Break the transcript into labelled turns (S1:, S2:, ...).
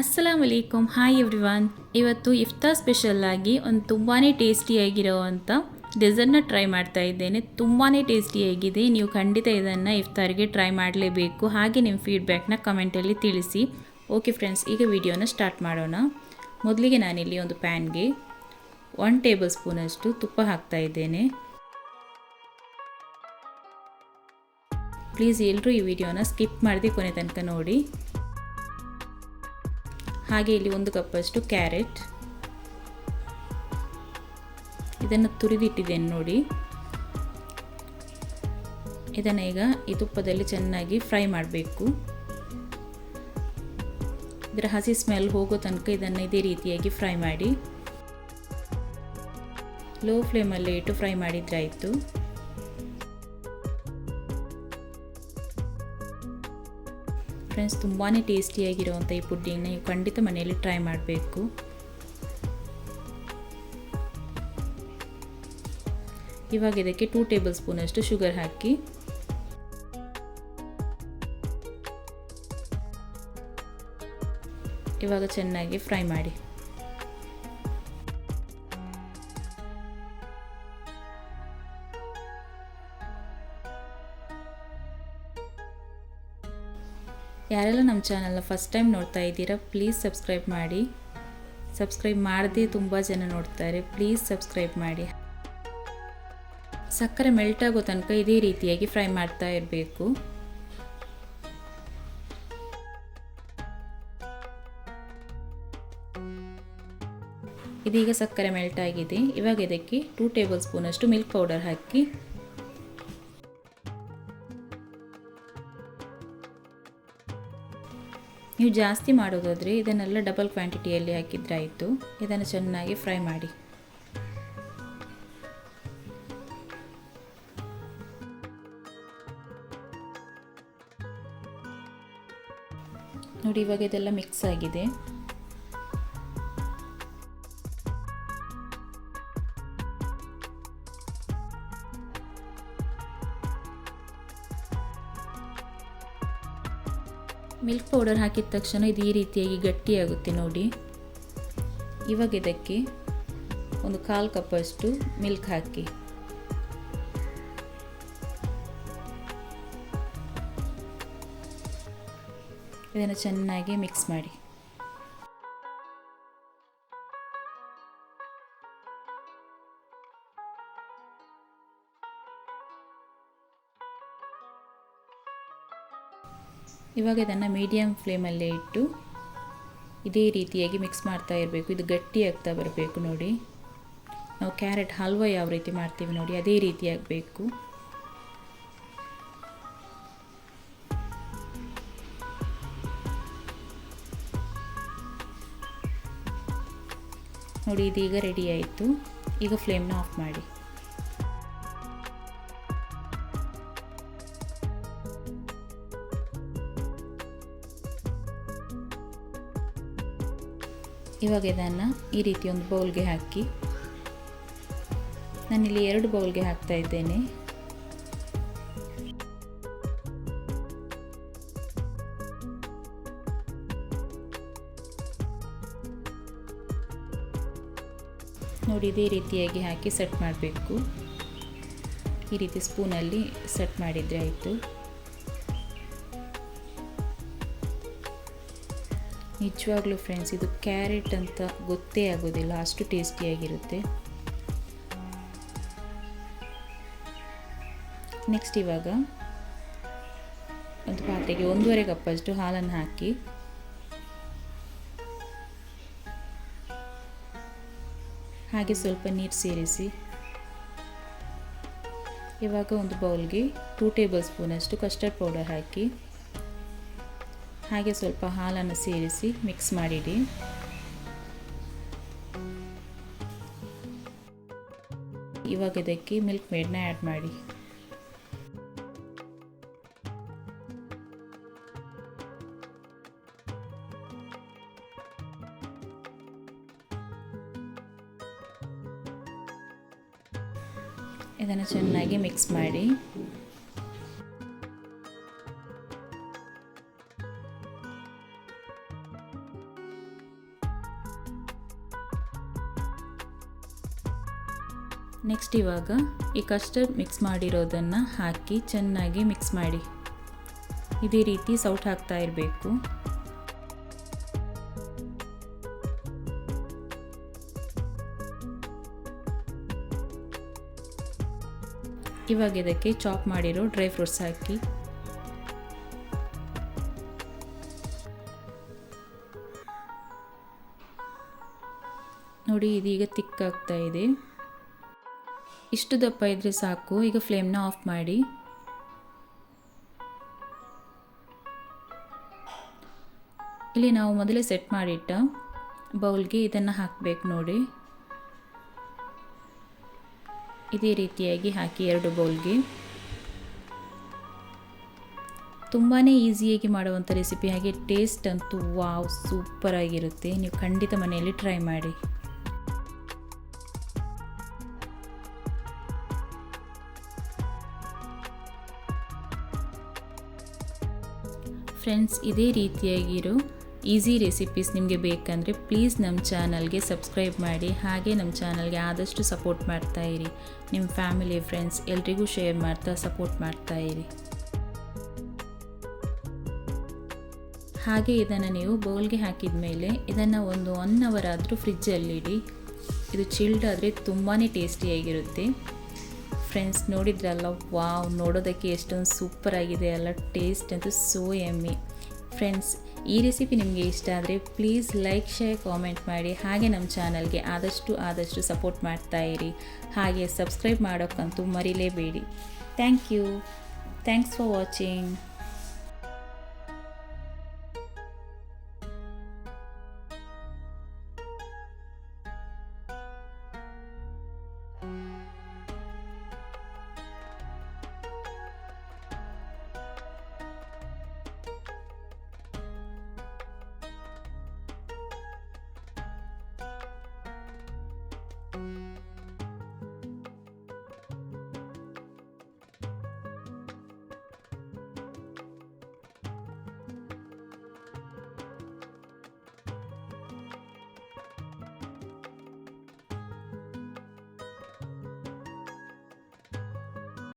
S1: ಅಸ್ಸಲಾಮ್ ಅಲೈಕುಮ್ hi everyone ಇವತ್ತು ಇಫ್ತಾರ್ ಸ್ಪೆಷಲ್ಲಾಗಿ ಒಂದು ತುಂಬಾ ಟೇಸ್ಟಿಯಾಗಿರೋವಂಥ ಡೆಸರ್ಟ್ನ ಟ್ರೈ ಮಾಡ್ತಾ ಇದ್ದೇನೆ. ತುಂಬಾ ಟೇಸ್ಟಿಯಾಗಿದೆ ನೀವು ಖಂಡಿತ ಇದನ್ನು ಇಫ್ತಾರಿಗೆ ಟ್ರೈ ಮಾಡಲೇಬೇಕು. ಹಾಗೆ ನಿಮ್ಮ ಫೀಡ್ಬ್ಯಾಕ್ನ ಕಮೆಂಟಲ್ಲಿ ತಿಳಿಸಿ. ಓಕೆ ಫ್ರೆಂಡ್ಸ್ ಈಗ ವಿಡಿಯೋನ ಸ್ಟಾರ್ಟ್ ಮಾಡೋಣ. ಮೊದಲಿಗೆ ನಾನಿಲ್ಲಿ ಒಂದು ಪ್ಯಾನ್ಗೆ ಒನ್ ಟೇಬಲ್ ಸ್ಪೂನಷ್ಟು ತುಪ್ಪ ಹಾಕ್ತಾ ಇದ್ದೇನೆ. ಪ್ಲೀಸ್ ಎಲ್ಲರೂ ಈ ವಿಡಿಯೋನ ಸ್ಕಿಪ್ ಮಾಡದೆ ಕೊನೆ ತನಕ ನೋಡಿ. ಹಾಗೆ ಇಲ್ಲಿ ಒಂದು ಕಪ್ಪಷ್ಟು ಕ್ಯಾರೆಟ್ ಇದನ್ನು ತುರಿದಿಟ್ಟಿದ್ದೇನೆ ನೋಡಿ. ಇದನ್ನು ಈಗ ಈ ತುಪ್ಪದಲ್ಲಿ ಚೆನ್ನಾಗಿ ಫ್ರೈ ಮಾಡಬೇಕು. ಇದರ ಹಸಿ ಸ್ಮೆಲ್ ಹೋಗೋ ತನಕ ಇದನ್ನು ಇದೇ ರೀತಿಯಾಗಿ ಫ್ರೈ ಮಾಡಿ. ಲೋ ಫ್ಲೇಮಲ್ಲಿ ಇಟ್ಟು ಫ್ರೈ ಮಾಡಿದ್ರೆ ಫ್ರೆಂಡ್ಸ್ ತುಂಬಾ ಟೇಸ್ಟಿಯಾಗಿರುವಂಥ ಈ ಪುಡ್ಡಿಂಗ್ನ ನೀವು ಖಂಡಿತ ಮನೆಯಲ್ಲಿ ಟ್ರೈ ಮಾಡಬೇಕು. ಇವಾಗ ಇದಕ್ಕೆ ಟೂ ಟೇಬಲ್ ಸ್ಪೂನ್ ಅಷ್ಟು ಶುಗರ್ ಹಾಕಿ. ಇವಾಗ ಚೆನ್ನಾಗಿ ಫ್ರೈ ಮಾಡಿ. ಯಾರೆಲ್ಲ ನಮ್ಮ ಚಾನಲ್ನ ಫಸ್ಟ್ ಟೈಮ್ ನೋಡ್ತಾ ಇದ್ದೀರಾ ಪ್ಲೀಸ್ ಸಬ್ಸ್ಕ್ರೈಬ್ ಮಾಡಿ. ಸಬ್ಸ್ಕ್ರೈಬ್ ಮಾಡದೆ ತುಂಬ ಜನ ನೋಡ್ತಾರೆ ಪ್ಲೀಸ್ ಸಬ್ಸ್ಕ್ರೈಬ್ ಮಾಡಿ. ಸಕ್ಕರೆ ಮೆಲ್ಟ್ ಆಗೋ ತನಕ ಇದೇ ರೀತಿಯಾಗಿ ಫ್ರೈ ಮಾಡ್ತಾ ಇರಬೇಕು. ಇದೀಗ ಸಕ್ಕರೆ ಮೆಲ್ಟ್ ಆಗಿದೆ. ಇವಾಗ ಇದಕ್ಕೆ ಟೂ ಟೇಬಲ್ ಸ್ಪೂನಷ್ಟು ಮಿಲ್ಕ್ ಪೌಡರ್ ಹಾಕಿ ನೀವು ಜಾಸ್ತಿ ಮಾಡೋದಾದರೆ ಇದನ್ನೆಲ್ಲ ಡಬಲ್ ಕ್ವಾಂಟಿಟಿಯಲ್ಲಿ ಹಾಕಿದ್ರಾಯಿತು ಇದನ್ನು ಚೆನ್ನಾಗಿ ಫ್ರೈ ಮಾಡಿ. ನೋಡಿ ಇವಾಗ ಇದೆಲ್ಲ ಮಿಕ್ಸ್ ಆಗಿದೆ. ಮಿಲ್ಕ್ ಪೌಡರ್ ಹಾಕಿದ ತಕ್ಷಣ ಇದು ಈ ರೀತಿಯಾಗಿ ಗಟ್ಟಿಯಾಗುತ್ತೆ ನೋಡಿ. ಇವಾಗ ಇದಕ್ಕೆ ಒಂದು ಕಾಲು ಕಪ್ಪಷ್ಟು ಮಿಲ್ಕ್ ಹಾಕಿ. ಇದನ್ನು ಚೆನ್ನಾಗಿ ಮಿಕ್ಸ್ ಮಾಡಿ. ಇವಾಗ ಇದನ್ನು ಮೀಡಿಯಮ್ ಫ್ಲೇಮಲ್ಲೇ ಇಟ್ಟು ಇದೇ ರೀತಿಯಾಗಿ ಮಿಕ್ಸ್ ಮಾಡ್ತಾ ಇರಬೇಕು. ಇದು ಗಟ್ಟಿ ಆಗ್ತಾ ಬರಬೇಕು ನೋಡಿ. ನಾವು ಕ್ಯಾರೆಟ್ ಹಲ್ವಾ ಯಾವ ರೀತಿ ಮಾಡ್ತೀವಿ ನೋಡಿ, ಅದೇ ರೀತಿ ಆಗಬೇಕು. ನೋಡಿ, ಇದೀಗ ರೆಡಿ ಆಯಿತು. ಈಗ ಫ್ಲೇಮ್ನ ಆಫ್ ಮಾಡಿ. ಇವಾಗ ಇದನ್ನು ಈ ರೀತಿ ಒಂದು ಬೌಲ್ಗೆ ಹಾಕಿ. ನಾನಿಲ್ಲಿ ಎರಡು ಬೌಲ್ಗೆ ಹಾಕ್ತಾ ಇದ್ದೇನೆ. ನೋಡಿ, ಇದೇ ರೀತಿಯಾಗಿ ಹಾಕಿ ಸೆಟ್ ಮಾಡಬೇಕು. ಈ ರೀತಿ ಸ್ಪೂನಲ್ಲಿ ಸೆಟ್ ಮಾಡಿದರೆ ಆಯಿತು. ನಿಜವಾಗ್ಲೂ ಫ್ರೆಂಡ್ಸ್ ಇದು ಕ್ಯಾರೆಟ್ ಅಂತ ಗೊತ್ತೇ ಆಗೋದಿಲ್ಲ, ಅಷ್ಟು ಟೇಸ್ಟಿಯಾಗಿರುತ್ತೆ ನೆಕ್ಸ್ಟ್ ಇವಾಗ ಒಂದು ಪಾತ್ರೆಗೆ ಒಂದೂವರೆ ಕಪ್ಪಷ್ಟು ಹಾಲನ್ನು ಹಾಕಿ. ಹಾಗೆ ಸ್ವಲ್ಪ ನೀರು ಸೇರಿಸಿ. ಇವಾಗ ಒಂದು ಬೌಲ್ಗೆ ಟೂ ಟೇಬಲ್ ಸ್ಪೂನಷ್ಟು ಕಸ್ಟರ್ಡ್ ಪೌಡರ್ ಹಾಕಿ. ಹಾಗೆ ಸ್ವಲ್ಪ ಹಾಲನ್ನು ಸೇರಿಸಿ ಮಿಕ್ಸ್ ಮಾಡಿಡಿ. ಇವಾಗ ಇದಕ್ಕೆ ಮಿಲ್ಕ್ ಮೇಡ್ನ ಆ್ಯಡ್ ಮಾಡಿ. ಇದನ್ನು ಚೆನ್ನಾಗಿ ಮಿಕ್ಸ್ ಮಾಡಿ. ನೆಕ್ಸ್ಟ್ ಇವಾಗ ಈ ಕಸ್ಟರ್ಡ್ ಮಿಕ್ಸ್ ಮಾಡಿರೋದನ್ನು ಹಾಕಿ ಚೆನ್ನಾಗಿ ಮಿಕ್ಸ್ ಮಾಡಿ. ಇದೇ ರೀತಿ ಸೌಟ್ ಹಾಕ್ತಾ ಇರಬೇಕು. ಇವಾಗ ಇದಕ್ಕೆ ಚಾಪ್ ಮಾಡಿರೋ ಡ್ರೈ ಫ್ರೂಟ್ಸ್ ಹಾಕಿ. ನೋಡಿ, ಇದೀಗ ತಿಕ್ಕಾಗ್ತಾ ಇದೆ. ಇಷ್ಟು ದಪ್ಪ ಇದ್ದರೆ ಸಾಕು. ಈಗ ಫ್ಲೇಮ್ನ ಆಫ್ ಮಾಡಿ. ಇಲ್ಲಿ ನಾವು ಮೊದಲೇ ಸೆಟ್ ಮಾಡಿಟ್ಟ ಬೌಲ್ಗೆ ಇದನ್ನು ಹಾಕಬೇಕು ನೋಡಿ. ಇದೇ ರೀತಿಯಾಗಿ ಹಾಕಿ ಎರಡು ಬೌಲ್ಗೆ. ತುಂಬಾ ಈಸಿಯಾಗಿ ಮಾಡುವಂಥ ರೆಸಿಪಿ ಹಾಗೆ ಟೇಸ್ಟ್ ಅಂತೂ ವಾವ್ ಸೂಪರ್ ಆಗಿರುತ್ತೆ. ನೀವು ಖಂಡಿತ ಮನೆಯಲ್ಲಿ ಟ್ರೈ ಮಾಡಿ. ಫ್ರೆಂಡ್ಸ್, ಇದೇ ರೀತಿಯಾಗಿರೋ ಈಸಿ ರೆಸಿಪೀಸ್ ನಿಮಗೆ ಬೇಕಂದರೆ ಪ್ಲೀಸ್ ನಮ್ಮ ಚಾನಲ್ಗೆ ಸಬ್ಸ್ಕ್ರೈಬ್ ಮಾಡಿ, ಹಾಗೆ ನಮ್ಮ ಚಾನಲ್ಗೆ ಆದಷ್ಟು ಸಪೋರ್ಟ್ ಮಾಡ್ತಾ ಇರಿ. ನಿಮ್ಮ ಫ್ಯಾಮಿಲಿ, ಫ್ರೆಂಡ್ಸ್ ಎಲ್ರಿಗೂ ಶೇರ್ ಮಾಡ್ತಾ ಸಪೋರ್ಟ್ ಮಾಡ್ತಾ ಇರಿ. ಹಾಗೆ ಇದನ್ನು ನೀವು ಬೌಲ್ಗೆ ಹಾಕಿದ ಮೇಲೆ ಇದನ್ನು ಒಂದು ಒನ್ ಅವರ್ ಆದರೂ ಫ್ರಿಜ್ಜಲ್ಲಿಡಿ. ಇದು ಚಿಲ್ಡ್ ಆದರೆ ತುಂಬಾ ಟೇಸ್ಟಿಯಾಗಿರುತ್ತೆ ಫ್ರೆಂಡ್ಸ್ ನೋಡಿದ್ರಲ್ಲ ವಾವ್, ನೋಡೋದಕ್ಕೆ ಎಷ್ಟೊಂದು ಸೂಪರ್ ಆಗಿದೆ ಅಲ್ಲ ಟೇಸ್ಟ್ ಅಂತೂ ಸೋ ಎಮ್ಮಿ ಫ್ರೆಂಡ್ಸ್ ಈ ರೆಸಿಪಿ ನಿಮಗೆ ಇಷ್ಟ ಆದರೆ ಪ್ಲೀಸ್ ಲೈಕ್ ಶೇರ್ ಕಾಮೆಂಟ್ ಮಾಡಿ. ಹಾಗೆ ನಮ್ಮ ಚಾನಲ್ಗೆ ಆದಷ್ಟು ಆದಷ್ಟು ಸಪೋರ್ಟ್ ಮಾಡ್ತಾ ಇರಿ. ಹಾಗೆ ಸಬ್ಸ್ಕ್ರೈಬ್ ಮಾಡೋಕ್ಕಂತೂ ಮರಿಲೇಬೇಡಿ. Thank you thanks for watching